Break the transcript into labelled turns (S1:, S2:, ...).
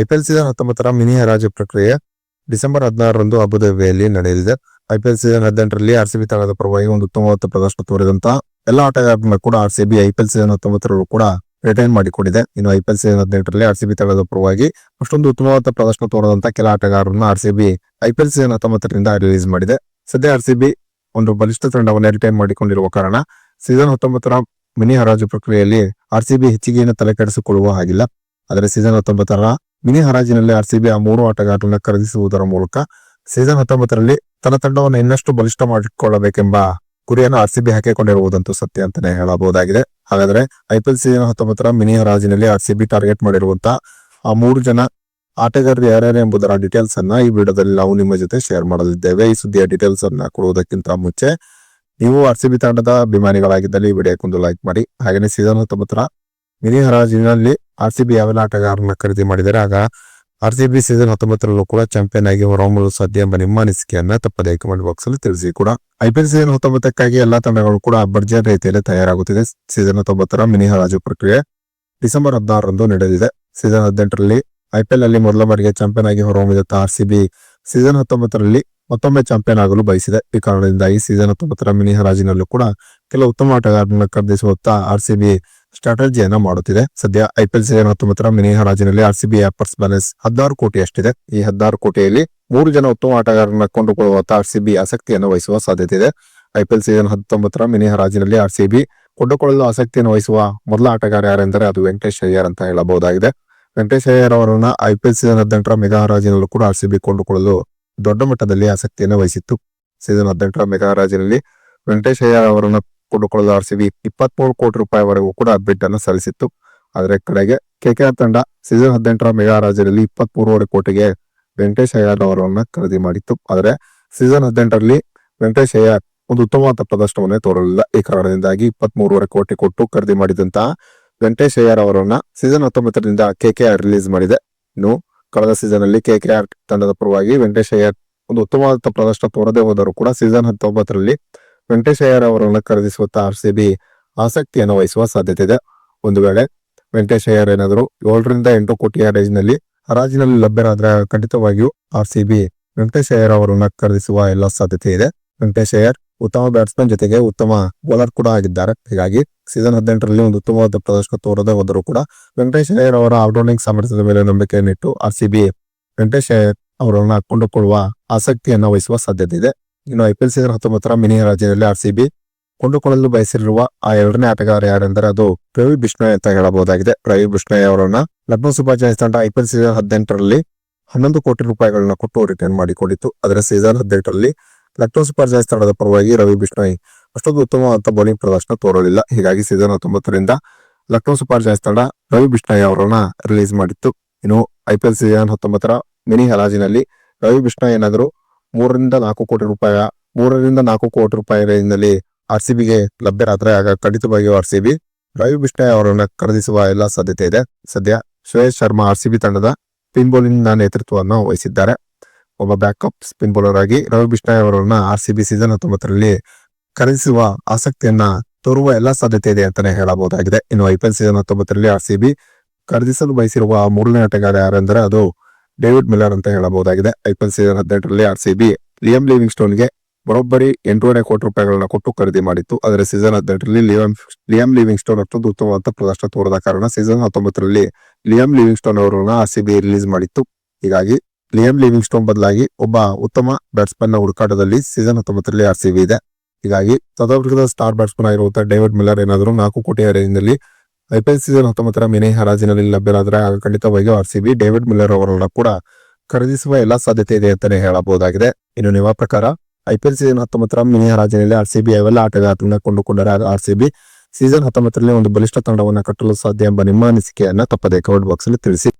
S1: IPL season ಹತ್ತೊಂಬತ್ತರ mini ಹರಾಜು ಪ್ರಕ್ರಿಯೆ ಡಿಸೆಂಬರ್ ಹದಿನಾರರಂದು ಅಬುದಾಬಿಯಲ್ಲಿ ನಡೆಯಲಿದೆ. ಐಪಿಎಲ್ ಸೀಸನ್ ಹದಿನೆಂಟರಲ್ಲಿ ಆರ್ಸಿಬಿ ತಂಡದ ಪರವಾಗಿ ಒಂದು ಉತ್ತಮವಾದ ಪ್ರದರ್ಶನ ತೋರಿದಂತಹ ಎಲ್ಲ ಆಟಗಾರರನ್ನು ಕೂಡ ಆರ್ಸಿಬಿ ಐಪಿಎಲ್ ಸೀಸನ್ ಹತ್ತೊಂಬತ್ತರಲ್ಲೂ ಕೂಡ ರಿಟೈನ್ ಮಾಡಿಕೊಂಡಿದೆ. ಇನ್ನು ಐಪಿಎಲ್ ಸೀಸನ್ ಹದಿನೆಂಟರಲ್ಲಿ ಆರ್ಸಿಬಿ ತಂಡದ ಪರವಾಗಿ ಅಷ್ಟೊಂದು ಉತ್ತಮವಾದ ಪ್ರದರ್ಶನ ತೋರದಂತ ಕೆಲ ಆಟಗಾರರನ್ನ ಆರ್ಸಿಬಿ ಐಪಿಎಲ್ ಸೀಸನ್ ಹತ್ತೊಂಬತ್ತರಿಂದ ರಿಲೀಸ್ ಮಾಡಿದೆ. ಸದ್ಯ ಆರ್ಸಿಬಿ ಒಂದು ಬಲಿಷ್ಠ ತಂಡವನ್ನು ರಿಟೈನ್ ಮಾಡಿಕೊಂಡಿರುವ ಕಾರಣ ಸೀಸನ್ ಹತ್ತೊಂಬತ್ತರ ಮಿನಿ ಹರಾಜು ಪ್ರಕ್ರಿಯೆಯಲ್ಲಿ ಆರ್ಸಿಬಿ ಹೆಚ್ಚಿಗೆ ಬಿ ತಲೆ ಕೆಡಿಸಿಕೊಳ್ಳುವ ಹಾಗಿಲ್ಲ. ಆದರೆ ಸೀಸನ್ ಹತ್ತೊಂಬತ್ತರ ಮಿನಿ ಹರಾಜಿನಲ್ಲಿ ಆರ್ಸಿಬಿ ಆ ಮೂರು ಆಟಗಾರರನ್ನ ಖರೀದಿಸುವುದರ ಮೂಲಕ ಸೀಸನ್ ಹತ್ತೊಂಬತ್ತರಲ್ಲಿ ತನ್ನ ತಂಡವನ್ನು ಇನ್ನಷ್ಟು ಬಲಿಷ್ಠ ಮಾಡಿಕೊಳ್ಳಬೇಕೆಂಬ ಗುರಿಯನ್ನು ಆರ್ಸಿಬಿ ಹಾಕಿಕೊಂಡಿರುವುದಂತೂ ಸತ್ಯ ಅಂತಾನೆ ಹೇಳಬಹುದಾಗಿದೆ. ಹಾಗಾದ್ರೆ ಐಪಿಎಲ್ ಸೀಸನ್ ಹತ್ತೊಂಬತ್ತರ ಮಿನಿ ಹರಾಜಿನಲ್ಲಿ ಆರ್ಸಿಬಿ ಟಾರ್ಗೆಟ್ ಮಾಡಿರುವಂತಹ ಆ ಮೂರು ಜನ ಆಟಗಾರರು ಯಾರ್ಯಾರು ಎಂಬುದರ ಡೀಟೇಲ್ಸ್ ಅನ್ನ ಈ ವಿಡಿಯೋದಲ್ಲಿ ನಾವು ನಿಮ್ಮ ಜೊತೆ ಶೇರ್ ಮಾಡಲಿದ್ದೇವೆ. ಈ ಸುದ್ದಿಯ ಡೀಟೇಲ್ಸ್ ಅನ್ನ ಕೊಡುವುದಕ್ಕಿಂತ ಮುಂಚೆ ನೀವು ಆರ್ಸಿಬಿ ತಂಡದ ಅಭಿಮಾನಿಗಳಾಗಿದ್ದಲ್ಲಿ ಈ ವಿಡಿಯೋಕ್ಕೊಂದು ಲೈಕ್ ಮಾಡಿ. ಹಾಗೆಯೇ ಸೀಸನ್ ಹತ್ತೊಂಬತ್ತರ ಮಿನಿ ಹರಾಜಿನಲ್ಲಿ ಆರ್ಸಿಬಿ ಯಾವೆಲ್ಲ ಆಟಗಾರರನ್ನ ಖರೀದಿ ಮಾಡಿದರೆ ಆಗ ಆರ್ ಸಿ ಬಿ ಸೀಸನ್ ಹತ್ತೊಂಬತ್ತರಲ್ಲೂ ಕೂಡ ಚಾಂಪಿಯನ್ ಆಗಿ ಹೊರಹೊಮ್ಮಲು ಸಾಧ್ಯ ಎಂಬ ನಿಮ್ಮ ಅನಿಸಿಕೆಯನ್ನ ತಪ್ಪದೇ ಕಮೆಂಟ್ ಬಾಕ್ಸ್ ಅಲ್ಲಿ ತಿಳಿಸಿ ಕೂಡ. ಐಪಿಎಲ್ ಸೀಸನ್ ಹತ್ತೊಂಬತ್ತಕ್ಕಾಗಿ ಎಲ್ಲಾ ತಂಡಗಳು ಕೂಡ ಭರ್ಜರಿ ರೀತಿಯಲ್ಲಿ ತಯಾರಾಗುತ್ತಿದೆ. ಸೀಸನ್ ಹತ್ತೊಂಬತ್ತರ ಮಿನಿ ಹರಾಜು ಪ್ರಕ್ರಿಯೆ ಡಿಸೆಂಬರ್ ಹದಿನಾರರಂದು ನಡೆದಿದೆ. ಸೀಸನ್ ಹದಿನೆಂಟರಲ್ಲಿ ಐಪಿಎಲ್ ಅಲ್ಲಿ ಮೊದಲ ಬಾರಿಗೆ ಚಾಂಪಿಯನ್ ಆಗಿ ಹೊರಹೊಮ್ಮಿದ ಆರ್ಸಿಬಿ ಸೀಸನ್ ಹತ್ತೊಂಬತ್ತರಲ್ಲಿ ಮತ್ತೊಮ್ಮೆ ಚಾಂಪಿಯನ್ ಆಗಲು ಬಯಸಿದೆ. ಈ ಕಾರಣದಿಂದಾಗಿ ಸೀಸನ್ ಹತ್ತೊಂಬತ್ತರ ಮಿನಿ ಹರಾಜಿನಲ್ಲೂ ಕೂಡ ಕೆಲವು ಉತ್ತಮ ಆಟಗಾರರನ್ನ ಖರೀದಿಸುವತ್ತ ಆರ್ಸಿಬಿ ಸ್ಟ್ರಾಟಜಿಯನ್ನ ಮಾಡುತ್ತಿದೆ. ಸದ್ಯ ಐಪಿಎಲ್ ಸೀಸನ್ ಹತ್ತೊಂಬತ್ತರ ಮಿನಿ ಹರಾಜಿನಲ್ಲಿ ಆರ್ಸಿಬಿ ಆಪರ್ಸ್ ಬ್ಯಾಲೆನ್ಸ್ ಹದಿನಾರು ಕೋಟಿ ಅಷ್ಟಿದೆ. ಈ ಹದಿನಾರು ಕೋಟಿಯಲ್ಲಿ ಮೂರು ಜನ ಉತ್ತಮ ಆಟಗಾರರನ್ನ ಸಿ ಆರ್ಸಿಬಿ ಆಸಕ್ತಿಯನ್ನು ವಹಿಸುವ ಸಾಧ್ಯತೆ ಇದೆ ಐಪಿಎಲ್ ಸೀಸನ್ ಹತ್ತೊಂಬತ್ತರ ಮಿನಿ ಹರಾಜಿನಲ್ಲಿ ಆರ್ಸಿಬಿ ಕೊಂಡುಕೊಳ್ಳಲು ಆಸಕ್ತಿಯನ್ನು ವಹಿಸುವ ಮೊದಲ ಆಟಗಾರ ಯಾರೆಂದರೆ ಅದು ವೆಂಕಟೇಶ್ ಅಯ್ಯರ್ ಅಂತ ಹೇಳಬಹುದಾಗಿದೆ. ವೆಂಕಟೇಶ್ ಅಯ್ಯರ್ ಅವರನ್ನ ಐಪಿಎಲ್ ಸೀಸನ್ ಹದಿನೆಂಟರ ಮೆಗಾ ಹರಾಜಿನಲ್ಲೂ ಕೂಡ ಆರ್ಸಿಬಿ ಕೊಂಡುಕೊಳ್ಳಲು ದೊಡ್ಡ ಮಟ್ಟದಲ್ಲಿ ಆಸಕ್ತಿಯನ್ನು ವಹಿಸಿತ್ತು. ಸೀಸನ್ ಹದಿನೆಂಟರ ಮೆಗಾ ಹರಾಜಿನಲ್ಲಿ ವೆಂಕಟೇಶ್ ಅಯ್ಯರ್ ಅವರನ್ನ ಕೊಂಡುಕೊಳ್ಳಲು ಆರ್ ಸಿ ಬಿ ಇಪ್ಪತ್ಮೂರು ಕೋಟಿ ರೂಪಾಯಿವರೆಗೂ ಕೂಡ ಬಿಡ್ ಅನ್ನು ಸಲ್ಲಿಸಿತ್ತು. ಆದರೆ ಕಡೆಗೆ ಕೆಕೆಆರ್ ತಂಡ ಸೀಸನ್ ಹದಿನೆಂಟರ ಮೆಗಾ ಇಪ್ಪತ್ತ್ ಮೂರುವರೆ ಕೋಟಿಗೆ ವೆಂಕಟೇಶ್ ಅಯ್ಯರ್ ಅವರನ್ನ ಖರೀದಿ ಮಾಡಿತ್ತು. ಆದರೆ ಸೀಸನ್ ಹದಿನೆಂಟರಲ್ಲಿ ವೆಂಕಟೇಶ್ ಅಯ್ಯರ್ ಒಂದು ಉತ್ತಮವಾದ ಪ್ರದರ್ಶನವನ್ನೇ ತೋರಲಿಲ್ಲ. ಈ ಕಾರಣದಿಂದಾಗಿ ಇಪ್ಪತ್ಮೂರುವರೆ ಕೋಟಿ ಕೊಟ್ಟು ಖರೀದಿ ಮಾಡಿದಂತಹ ವೆಂಕಟೇಶ್ ಅಯ್ಯರ್ ಅವರನ್ನ ಸೀಸನ್ ಹತ್ತೊಂಬತ್ತರಿಂದ ಕೆಕೆಆರ್ ರಿಲೀಸ್ ಮಾಡಿದೆ. ಇನ್ನು ಕಳೆದ ಸೀಸನ್ ಅಲ್ಲಿ ಕೆಕೆಆರ್ ತಂಡದ ಪರವಾಗಿ ವೆಂಕಟೇಶ್ ಅಯ್ಯರ್ ಒಂದು ಉತ್ತಮವಾದ ಪ್ರದರ್ಶನ ತೋರದೇ ಹೋದರೂ ಕೂಡ ಸೀಸನ್ ಹತ್ತೊಂಬತ್ತರಲ್ಲಿ ವೆಂಕಟೇಶ್ ಖರೀದಿಸುವತ್ತ ಆರ್ ಸಿ ಬಿ ಆಸಕ್ತಿಯನ್ನು ವಹಿಸುವ ಸಾಧ್ಯತೆ ಇದೆ. ಒಂದು ವೇಳೆ ವೆಂಕಟೇಶಯ್ಯರ್ ಏನಾದರೂ ಏಳರಿಂದ ಎಂಟು ಕೋಟಿಯ ರೇಂಜ್ನಲ್ಲಿ ಹರಾಜಿನಲ್ಲಿ ಲಭ್ಯರಾದ್ರೆ ಖಂಡಿತವಾಗಿಯೂ ಆರ್ ಸಿ ಬಿ ವೆಂಕಟೇಶಯ್ಯರ್ ಅವರನ್ನು ಖರೀದಿಸುವ ಎಲ್ಲ ಸಾಧ್ಯತೆ ಇದೆ. ವೆಂಕಟೇಶಯ್ಯರ್ ಉತ್ತಮ ಬ್ಯಾಟ್ಸ್ಮನ್ ಜೊತೆಗೆ ಉತ್ತಮ ಬೌಲರ್ ಕೂಡ ಆಗಿದ್ದಾರೆ. ಹೀಗಾಗಿ ಸೀಸನ್ ಹದಿನೆಂಟರಲ್ಲಿ ಒಂದು ಉತ್ತಮವಾದ ಪ್ರದರ್ಶನ ತೋರದೆ ಹೋದರೂ ಕೂಡ ವೆಂಕಟೇಶ್ ಅಯ್ಯರ್ ಅವರ ಆಲ್ರೌಂಡಿಂಗ್ ಸಾಮರ್ಥ್ಯದ ಮೇಲೆ ನಂಬಿಕೆಯನ್ನಿಟ್ಟು ಬಿ ವೆಂಕಟೇಶ್ ಅಯ್ಯರ್ ಅವರನ್ನು ಕೊಂಡುಕೊಳ್ಳುವ ಆಸಕ್ತಿಯನ್ನು ವಹಿಸುವ ಸಾಧ್ಯತೆ ಇದೆ. ಇನ್ನು ಐಪಿಎಲ್ ಸೀಸನ್ ಹತ್ತೊಂಬತ್ತರ ಮಿನಿ ಹರಾಜಿನಲ್ಲಿ ಬಿ ಕೊಂಡುಕೊಳ್ಳಲು ಬಯಸಿರುವ ಆ ಎರಡನೇ ಆಟಗಾರ ಯಾರೆಂದರೆ ಅದು ರವಿ ಬಿಷ್ಣೋಯ್ ಅಂತ ಹೇಳಬಹುದಾಗಿದೆ. ರವಿ ಬಿಷ್ಣೋಯ್ ಅವರನ್ನ ಲಕ್ನೋ ಸೂಪರ್ ಜಾಯ್ಸ್ ತಂಡ ಐಪಿಎಲ್ ಸೀಸನ್ ಹದಿನೆಂಟರಲ್ಲಿ ಹನ್ನೊಂದು ಕೋಟಿ ರೂಪಾಯಿಗಳನ್ನ ಕೊಟ್ಟು ರಿಟರ್ನ್ ಮಾಡಿಕೊಂಡಿತ್ತು. ಅದರ ಸೀಸನ್ ಹದಿನೆಂಟರಲ್ಲಿ ಲಕ್ನೋ ಸೂಪರ್ ಜಾಯ್ಸ್ ತಂಡದ ಪರವಾಗಿ ರವಿ ಬಿಷ್ಣೋಯ್ ಅಷ್ಟೊಂದು ಉತ್ತಮವಾದ ಬೌಲಿಂಗ್ ಪ್ರದರ್ಶನ ತೋರಲಿಲ್ಲ. ಹೀಗಾಗಿ ಸೀಸನ್ ಹತ್ತೊಂಬತ್ತರಿಂದ ಲಕ್ನೋ ಸೂಪರ್ ಜಾಯ್ಸ್ ತಂಡ ರವಿ ಬಿಷ್ಣೋಯ್ ಅವರನ್ನ ರಿಲೀಸ್ ಮಾಡಿತ್ತು. ಇನ್ನು ಐಪಿಎಲ್ ಸೀಸನ್ ಹತ್ತೊಂಬತ್ತರ ಮಿನಿ ಹರಾಜಿನಲ್ಲಿ ರವಿ ಬಿಷ್ಣೋಯ್ ಏನಾದರೂ ಮೂರರಿಂದ ನಾಲ್ಕು ಕೋಟಿ ರೂಪಾಯಿ, ಮೂರರಿಂದ ನಾಲ್ಕು ಕೋಟಿ ರೂಪಾಯಿ ರೇಂಜ್ನಲ್ಲಿ ಆರ್ ಸಿ ಬಿಗೆ ಲಭ್ಯರಾದ್ರೆ ಆಗ ಖಂಡಿತವಾಗಿಯೂ ಬಿ, ರವಿ ಬಿಷ್ಣೋಯ್ ಅವರನ್ನ ಖರೀದಿಸುವ ಎಲ್ಲ ಸಾಧ್ಯತೆ ಇದೆ. ಸದ್ಯ Shreyas Sharma R C B ತಂಡದ ಸ್ಪಿನ್ ಬೌಲಿಂಗ್ ನೇತೃತ್ವವನ್ನು ವಹಿಸಿದ್ದಾರೆ. ಒಬ್ಬ ಬ್ಯಾಕಪ್ ಸ್ಪಿನ್ ಬೌಲರ್ ಆಗಿ ರವಿ ಬಿಷ್ಣಾಯ್ ಅವರವರನ್ನ ಆರ್ ಸಿ ಬಿ ಸೀಸನ್ ಹತ್ತೊಂಬತ್ತರಲ್ಲಿ ಖರೀದಿಸುವ ಆಸಕ್ತಿಯನ್ನ ತೋರುವ ಎಲ್ಲ ಸಾಧ್ಯತೆ ಇದೆ ಅಂತಾನೆ ಹೇಳಬಹುದಾಗಿದೆ. ಇನ್ನು ಐಪಿಎಲ್ ಸೀಸನ್ ಹತ್ತೊಂಬತ್ತರಲ್ಲಿ ಆರ್ ಸಿ ಬಿ ಖರೀದಿಸಲು ಬಯಸಿರುವ ಮೂರನೇ ಆಟಗಾರ ಯಾರೆಂದರೆ ಅದು ಡೇವಿಡ್ ಮಿಲ್ಲರ್ ಅಂತ ಹೇಳಬಹುದಾಗಿದೆ. ಐಪಿಎಲ್ ಸೀಸನ್ ಹದಿನೆಂಟರಲ್ಲಿ ಬಿ ಲಿಯಂ ಲಿವಿಂಗ್ ಸ್ಟೋನ್ಗೆ ಬರೋಬ್ಬರಿ ಎಂಟೂವರೆ ಕೋಟಿ ರೂಪಾಯಿಗಳನ್ನ ಕೊಟ್ಟು ಖರೀದಿ ಮಾಡಿತ್ತು. ಆದರೆ ಸೀಸನ್ ಹದಿನೆಂಟರಲ್ಲಿ ಲಿಯಂ ಲಿಯಂ ಲಿವಿಂಗ್ ಸ್ಟೋನ್ ಅಷ್ಟೊಂದು ಉತ್ತಮವಾದ ಪ್ರದರ್ಶನ ತೋರದ ಕಾರಣ ಸೀಸನ್ ಹತ್ತೊಂಬತ್ತರಲ್ಲಿ ಲಿಯಂ ಲಿವಿಂಗ್ ಸ್ಟೋನ್ ಅವರನ್ನ ಆರ್ಸಿಬಿ ರಿಲೀಸ್ ಮಾಡಿತ್ತು. ಹೀಗಾಗಿ ಲಿಯಂ ಲಿವಿಂಗ್ ಸ್ಟೋನ್ ಬದಲಾಗಿ ಒಬ್ಬ ಉತ್ತಮ ಬ್ಯಾಟ್ಸ್ಮನ್ನ ಹುಡುಕಾಟದಲ್ಲಿ ಸೀಸನ್ ಹತ್ತೊಂಬತ್ತರಲ್ಲಿ ಆರ್ ಸಿ ಬಿ ಇದೆ. ಹೀಗಾಗಿ ಸದಾವರ್ಗದ ಸ್ಟಾರ್ ಬ್ಯಾಟ್ಸ್ಮನ್ ಆಗಿರುವಂತಹ ಡೇವಿಡ್ ಮಿಲ್ಲರ್ ಏನಾದರೂ ನಾಲ್ಕು ಐಪಿಎಲ್ ಸೀಸನ್ ಹತ್ತೊಂಬತ್ತರ ಮಿನಿ ಹರಾಜಿನಲ್ಲಿ ಲಭ್ಯರಾದರೆ ಆಗ ಖಂಡಿತವಾಗಿ ಬಿ ಡೇವಿಡ್ ಮಿಲ್ಲರ್ ಅವರನ್ನ ಕೂಡ ಖರೀದಿಸುವ ಎಲ್ಲಾ ಸಾಧ್ಯತೆ ಇದೆ ಅಂತಾನೆ ಹೇಳಬಹುದಾಗಿದೆ. ಇನ್ನು ನಿಮ್ಮ ಪ್ರಕಾರ ಐಪಿಎಲ್ ಸೀಸನ್ ಹತ್ತೊಂಬತ್ತರ ಮಿನಿ ಹರಾಜಿನಲ್ಲಿ ಆರ್ ಸಿ ಬಿ ಅವೆಲ್ಲ ಆಟಗಾರರನ್ನ ಕೊಂಡುಕೊಂಡರೆ ಆಗ ಬಿ ಸೀಸನ್ ಹತ್ತೊಂಬತ್ತರಲ್ಲಿ ಒಂದು ಬಲಿಷ್ಠ ತಂಡವನ್ನು ಕಟ್ಟಲು ಸಾಧ್ಯ ಎಂಬ ನಿಮ್ಮ ಅನಿಸಿಕೆಯನ್ನು ತಪ್ಪದೆ ಕಮೆಂಟ್ ಬಾಕ್ಸ್ ಅಲ್ಲಿ ತಿಳಿಸಿ.